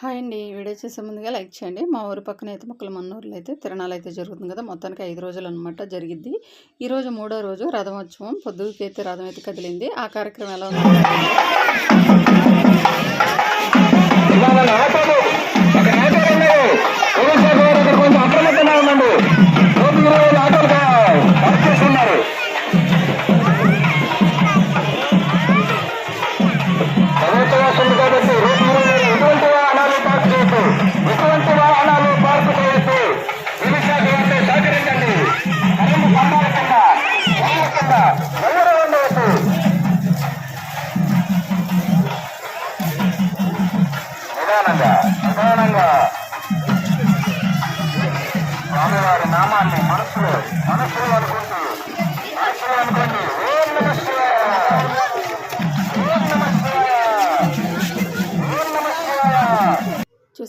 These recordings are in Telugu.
హాయ్ అండి. వీడియో చేసే ముందుగా లైక్ చేయండి. మా ఊరి పక్కన అయితే మొక్కల మన్నూరులో అయితే తిరణాలు అయితే జరుగుతుంది కదా. మొత్తానికి ఐదు రోజులు అనమాట జరిగింది ఈరోజు మూడో రోజు రథమోత్సవం. పొద్దుకి అయితే రథం అయితే కదిలింది. ఆ కార్యక్రమం ఎలా ఉంది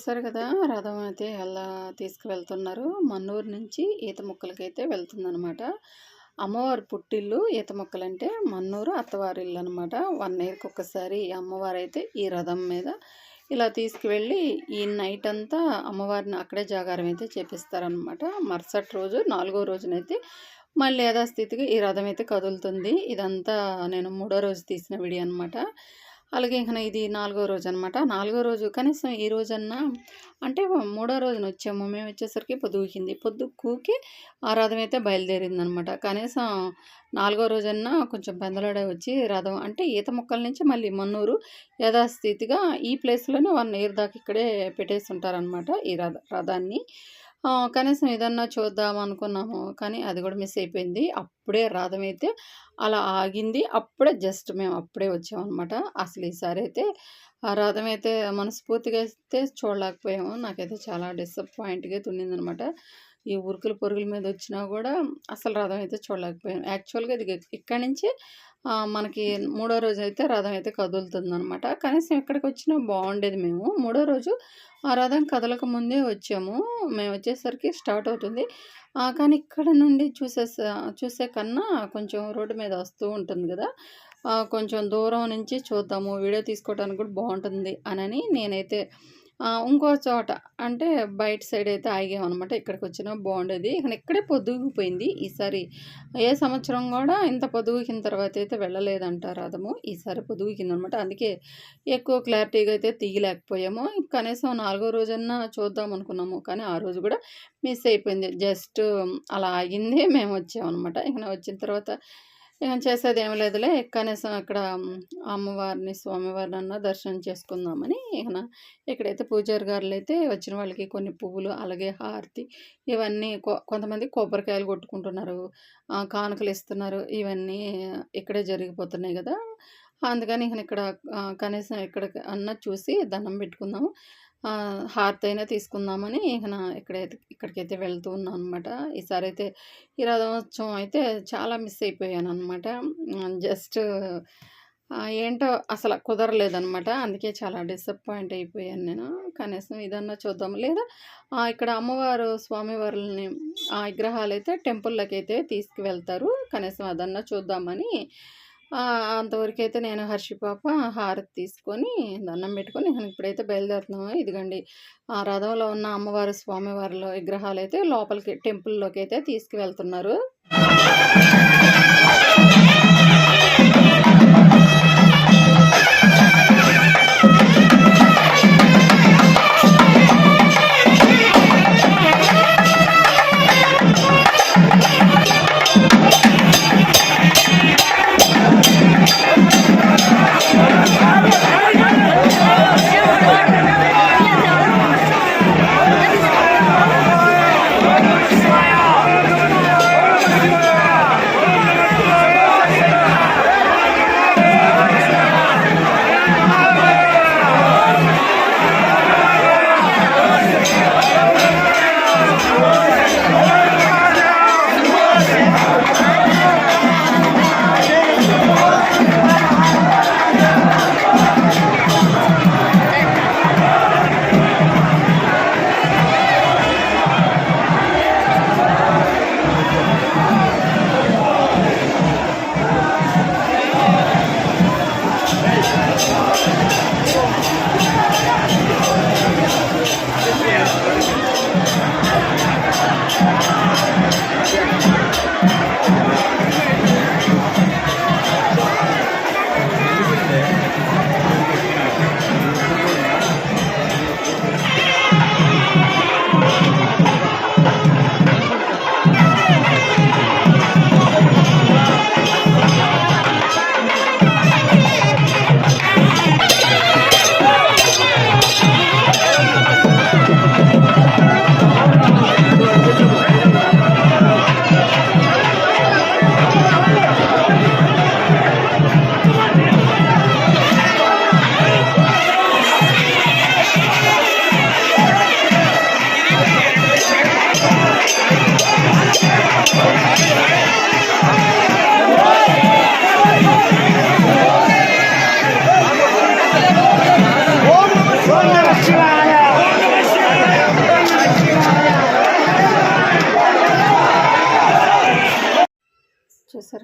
చూసారు కదా! రథం అయితే ఎలా తీసుకువెళ్తున్నారు. మన్నూరు నుంచి ఈత మొక్కలకైతే వెళ్తుందనమాట అమ్మవారి పుట్టిల్లు ఈత మొక్కలంటే మన్నూరు అత్తవారి ఇల్లు అనమాట వన్ ఇయర్కి ఒకసారి అమ్మవారు అయితే ఈ రథం మీద ఇలా తీసుకువెళ్ళి ఈ నైట్ అంతా అమ్మవారిని అక్కడే జాగారం అయితే చేపిస్తారనమాట మరుసటి రోజు నాలుగో రోజునైతే మళ్ళీ యథాస్థితిగా ఈ రథం అయితే కదులుతుంది. ఇదంతా నేను మూడో రోజు తీసిన వీడియో అనమాట అలాగే ఇంకా ఇది నాలుగో రోజు అనమాట నాలుగో రోజు కనీసం ఈ రోజన్నా అంటే మూడో రోజున వచ్చాము మేము వచ్చేసరికి పొద్దుకింది పొద్దు కూకి ఆ రథం అయితే బయలుదేరింది అనమాట కనీసం నాలుగో రోజన్నా కొంచెం పెందలాడే వచ్చి రథం అంటే ఈత మొక్కల నుంచి మళ్ళీ మన్నూరు యథాస్థితిగా ఈ ప్లేస్లోనే వన్ ఇయర్ దాకా ఇక్కడే పెట్టేసి ఉంటారనమాట ఈ రథ రథాన్ని. కనీసం ఏదన్నా చూద్దాం అనుకున్నాము. కానీ అది కూడా మిస్ అయిపోయింది. అప్పుడే రథం అయితే అలా ఆగింది. అప్పుడే జస్ట్ మేము అప్పుడే వచ్చామన్నమాట. అసలు ఈసారి అయితే ఆ రథం అయితే మనస్ఫూర్తిగా అయితే చూడలేకపోయాము. నాకైతే చాలా డిసప్పాయింట్గా తుండిందనమాట ఈ ఉరుకుల పొరుగుల మీద వచ్చినా కూడా అసలు రథం అయితే చూడలేకపోయాను. యాక్చువల్గా ఇది ఇక్కడి నుంచి మనకి మూడో రోజు అయితే రథం అయితే కదులుతుంది అనమాట కనీసం ఇక్కడికి వచ్చినా బాగుండేది మేము. మూడో రోజు ఆ రథం కదలక ముందే వచ్చాము. మేము వచ్చేసరికి స్టార్ట్ అవుతుంది. కానీ ఇక్కడ నుండి చూసే చూసే కన్నా కొంచెం రోడ్డు మీద వస్తూ ఉంటుంది కదా కొంచెం దూరం నుంచి చూద్దాము వీడియో తీసుకోవడానికి కూడా బాగుంటుంది అనని నేనైతే ఇంకో చోట అంటే బయట సైడ్ అయితే ఆగామన్నమాట ఇక్కడికి వచ్చినా బాగుండేది ఇక్కడ ఇక్కడే పొద్దుగుపోయింది ఈసారి. ఏ సంవత్సరం కూడా ఇంత పొదుగుకిన తర్వాత అయితే వెళ్ళలేదంటారు రథము ఈసారి పొద్దుగుకింది అనమాట అందుకే ఎక్కువ క్లారిటీగా అయితే తీయలేకపోయాము. కనీసం నాలుగో రోజన్నా చూద్దాం అనుకున్నాము. కానీ ఆ రోజు కూడా మిస్ అయిపోయింది. జస్ట్ అలా ఆగింది మేము వచ్చామన్నమాట ఇక వచ్చిన తర్వాత ఇక చేసేది ఏమి లేదులే కనీసం అక్కడ అమ్మవారిని స్వామివారిని అన్న దర్శనం చేసుకుందామని ఇకన ఇక్కడైతే పూజారి గారులు అయితే వచ్చిన వాళ్ళకి కొన్ని పువ్వులు అలాగే హారతి ఇవన్నీ కొ- కొంతమంది కొబ్బరికాయలు కొట్టుకుంటున్నారు కానుకలు ఇస్తున్నారు ఇవన్నీ ఇక్కడే జరిగిపోతున్నాయి కదా. అందుకని ఇక ఇక్కడ కనీసం ఇక్కడ అన్న చూసి దండం పెట్టుకుందాము. హార్త్ అయినా తీసుకుందామని ఇక ఇక్కడైతే ఇక్కడికైతే వెళ్తూ ఉన్నాను అనమాట ఈసారి అయితే ఈ రథోత్సవం అయితే చాలా మిస్ అయిపోయాను అనమాట జస్ట్ ఏంటో అసలు కుదరలేదనమాట అందుకే చాలా డిసప్పాయింట్ అయిపోయాను నేను. కనీసం ఇదన్నా చూద్దాం. లేదా ఇక్కడ అమ్మవారు స్వామివారిని ఆ విగ్రహాలు అయితే టెంపుల్లోకి అయితే తీసుకువెళ్తారు. కనీసం అదన్నా చూద్దామని అంతవరకైతే నేను హర్షి పాప హారతి తీసుకొని దండం పెట్టుకొని నేను ఇప్పుడైతే బయలుదేరుతున్నాము ఇదిగండి ఆ రథంలో ఉన్న అమ్మవారు స్వామివారిలో విగ్రహాలు అయితే లోపలికి టెంపుల్లోకి అయితే తీసుకువెళ్తున్నారు.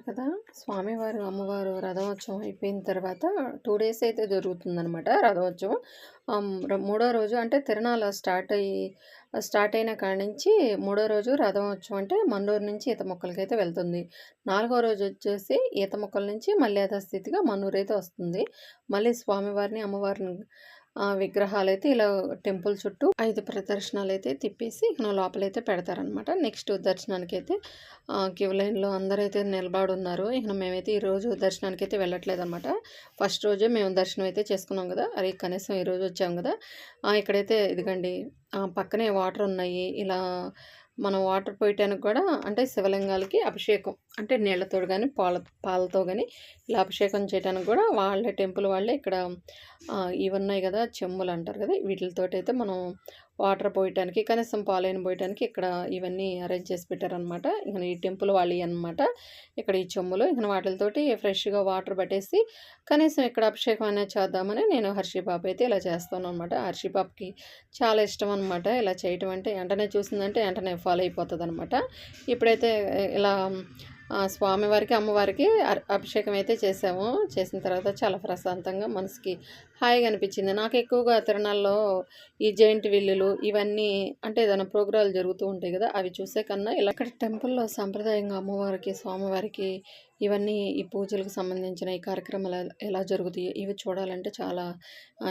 కదా? స్వామివారు అమ్మవారు రథోత్సవం అయిపోయిన తర్వాత టూ డేస్ అయితే జరుగుతుందనమాట రథోత్సవం. ర- మూడో రోజు అంటే తిరణాల స్టార్ట్ అయ్యి స్టార్ట్ అయిన కాడి నుంచి మూడో రోజు రథోత్సవం అంటే మండూరు నుంచి ఈత మొక్కలకి అయితే వెళ్తుంది. నాలుగో రోజు వచ్చేసి ఈత మొక్కల నుంచి మళ్ళీ యథాస్థితిగా మన్నూరు అయితే వస్తుంది. మళ్ళీ స్వామివారిని అమ్మవారిని విగ్రహాలు అయితే ఇలా టెంపుల్ చుట్టూ ఐదు ప్రదర్శనలు అయితే తిప్పేసి లోపలైతే పెడతారనమాట నెక్స్ట్ దర్శనానికి అయితే క్యూ లైన్లో అందరైతే నిలబడి ఉన్నారు ఇక మేమైతే ఈ రోజు దర్శనానికి అయితే వెళ్ళట్లేదు అనమాట ఫస్ట్ రోజే మేము దర్శనం అయితే చేసుకున్నాం కదా. అరే కనీసం ఈరోజు వచ్చాము వచ్చాం కదా. ఇక్కడైతే ఇదిగండి పక్కనే వాటర్ ఉన్నాయి. ఇలా మనం వాటర్ పోయటానికి కూడా అంటే శివలింగాలకి అభిషేకం అంటే నీళ్ళతో కానీ పాల పాలతో కానీ ఇలా అభిషేకం చేయడానికి కూడా వాళ్ళే టెంపుల్ వాళ్ళే ఇక్కడ ఇవి ఉన్నాయి కదా చెమ్ములు అంటారు కదా వీటితోటి అయితే మనం వాటర్ పోయటానికి కనీసం పాలైన పోయటానికి ఇక్కడ ఇవన్నీ అరేంజ్ చేసి పెట్టారనమాట ఇక ఈ టెంపుల్ వాళ్ళు అనమాట ఇక్కడ ఈ చెమ్ములు ఇంకా వాటితోటి ఫ్రెష్గా వాటర్ పట్టేసి కనీసం ఇక్కడ అభిషేకం అనేది చేద్దామని నేను హర్షి పాప అయితే ఇలా చేస్తాను అనమాట హర్షి పాపకి చాలా ఇష్టం అనమాట ఇలా చేయటం అంటే వెంటనే చూసిందంటే వెంటనే ఫాలో అయిపోతుంది అనమాట ఇప్పుడైతే ఇలా స్వామివారికి అమ్మవారికి అర్- అభిషేకం అయితే చేసాము. చేసిన తర్వాత చాలా ప్రశాంతంగా మనసుకి హాయిగా అనిపించింది. నాకు ఎక్కువగా తిరణాల్లో ఈ జైంట్ విల్లులు ఇవన్నీ అంటే ఏదైనా ప్రోగ్రాలు జరుగుతూ ఉంటాయి కదా అవి చూసే కన్నా ఇలా ఇక్కడ టెంపుల్లో సాంప్రదాయంగా అమ్మవారికి స్వామివారికి ఇవన్నీ ఈ పూజలకు సంబంధించిన ఈ కార్యక్రమాలు ఎలా- జరుగుతాయి ఇవి చూడాలంటే చాలా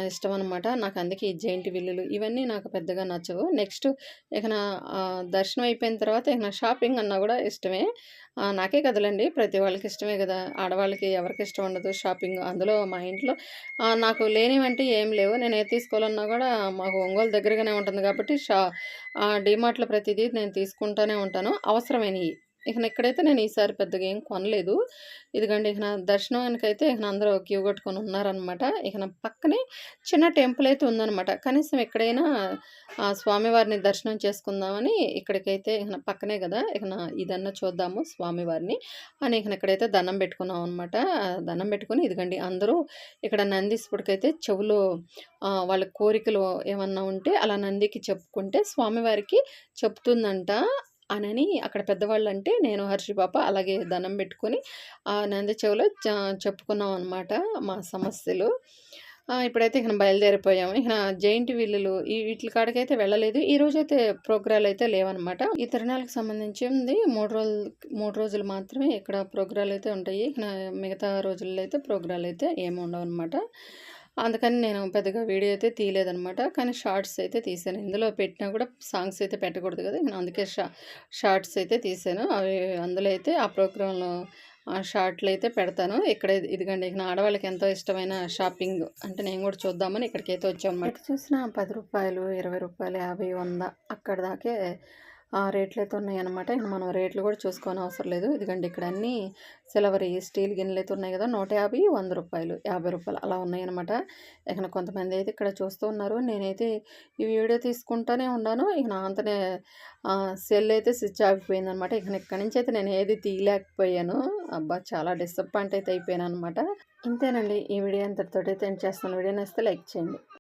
ఇష్టం అనమాట నాకు అందుకే ఈ జైంట్ విల్లులు ఇవన్నీ నాకు పెద్దగా నచ్చవు. నెక్స్ట్ ఇక నా దర్శనం అయిపోయిన తర్వాత ఇక నా షాపింగ్ అన్నా కూడా ఇష్టమే. నాకే కదలండి. ప్రతి వాళ్ళకి ఇష్టమే కదా. ఆడవాళ్ళకి ఎవరికి ఇష్టం ఉండదు షాపింగ్. అందులో మా ఇంట్లో నాకు లేనివంటే ఏం లేవు. నేను ఏది తీసుకోవాలన్నా కూడా మాకు ఒంగోలు దగ్గరగానే ఉంటుంది కాబట్టి షా డిమార్ట్లో ప్రతిదీ నేను తీసుకుంటూనే ఉంటాను. అవసరమైనవి. ఇక ఇక్కడైతే నేను ఈసారి పెద్దగా ఏం కొనలేదు. ఇదిగండి ఇక నా దర్శనానికైతే ఇక అందరూ క్యూ కట్టుకొని ఉన్నారనమాట ఇక నా పక్కనే చిన్న టెంపుల్ అయితే ఉందనమాట కనీసం ఎక్కడైనా స్వామివారిని దర్శనం చేసుకుందామని ఇక్కడికైతే ఇక పక్కనే కదా ఇక నా ఇదన్నా చూద్దాము స్వామివారిని అని ఇక ఇక్కడైతే దండం పెట్టుకున్నాం అనమాట దండం పెట్టుకొని ఇదిగండి అందరూ ఇక్కడ నందీశ్వరుడికైతే చెవులో వాళ్ళ కోరికలు ఏమన్నా ఉంటే అలా నందికి చెప్పుకుంటే స్వామివారికి చెప్తుందంట. అనని అక్కడ పెద్దవాళ్ళు అంటే నేను హర్షి పాప అలాగే దండం పెట్టుకొని ఆ నంది చెవిలో చెప్పుకున్నాం అనమాట మా సమస్యలు. ఇప్పుడైతే ఇక బయలుదేరిపోయాము. ఇక జైంట్ వీళ్ళు ఈ వీటి కాడికైతే వెళ్ళలేదు. ఈ రోజు అయితే ప్రోగ్రాలు అయితే లేవన్నమాట. ఈ తిరణాలకు సంబంధించింది మూడు రోజులు మూడు రోజులు మాత్రమే ఇక్కడ ప్రోగ్రాలు అయితే ఉంటాయి. ఇక మిగతా రోజుల్లో అయితే ప్రోగ్రాలు అయితే ఏమి ఉండవు అనమాట అందుకని నేను పెద్దగా వీడియో అయితే తీయలేదనమాట కానీ షార్ట్స్ అయితే తీసాను. ఇందులో పెట్టినా కూడా సాంగ్స్ అయితే పెట్టకూడదు కదా. నేను అందుకే షా షార్ట్స్ అయితే తీసాను. అవి అందులో అయితే ఆ ప్రోగ్రాంలో ఆ షార్ట్లు అయితే పెడతాను. ఇక్కడ ఇదిగండి ఇక నా ఆడవాళ్ళకి ఎంతో ఇష్టమైన షాపింగ్ అంటే నేను కూడా చూద్దామని ఇక్కడికి అయితే వచ్చాను చూసిన పది రూపాయలు ఇరవై రూపాయలు యాభై వంద అక్కడ దాకే ఆ రేట్లు అయితే ఉన్నాయన్నమాట. ఇక మనం రేట్లు కూడా చూసుకోని అవసరం లేదు. ఎందుకంటే ఇక్కడ అన్నీ సిల్వర్ స్టీల్ గిన్నెలు అయితే ఉన్నాయి కదా నూట యాభై వంద రూపాయలు యాభై రూపాయలు అలా ఉన్నాయన్నమాట. ఇక కొంతమంది అయితే ఇక్కడ చూస్తూ ఉన్నారు. నేనైతే ఈ వీడియో తీసుకుంటానే ఉన్నాను. ఇక నా అంతనే సెల్ అయితే స్విచ్ ఆగిపోయింది అనమాట ఇక ఇక్కడి నుంచి అయితే నేను ఏది తీయలేకపోయాను. అబ్బా చాలా డిసప్పాయింట్ అయితే అయిపోయాను అనమాట ఇంతేనండి ఈ వీడియో. అంతటితో అయితే ఎండ్ చేస్తాను. వీడియో నచ్చితే లైక్ చేయండి.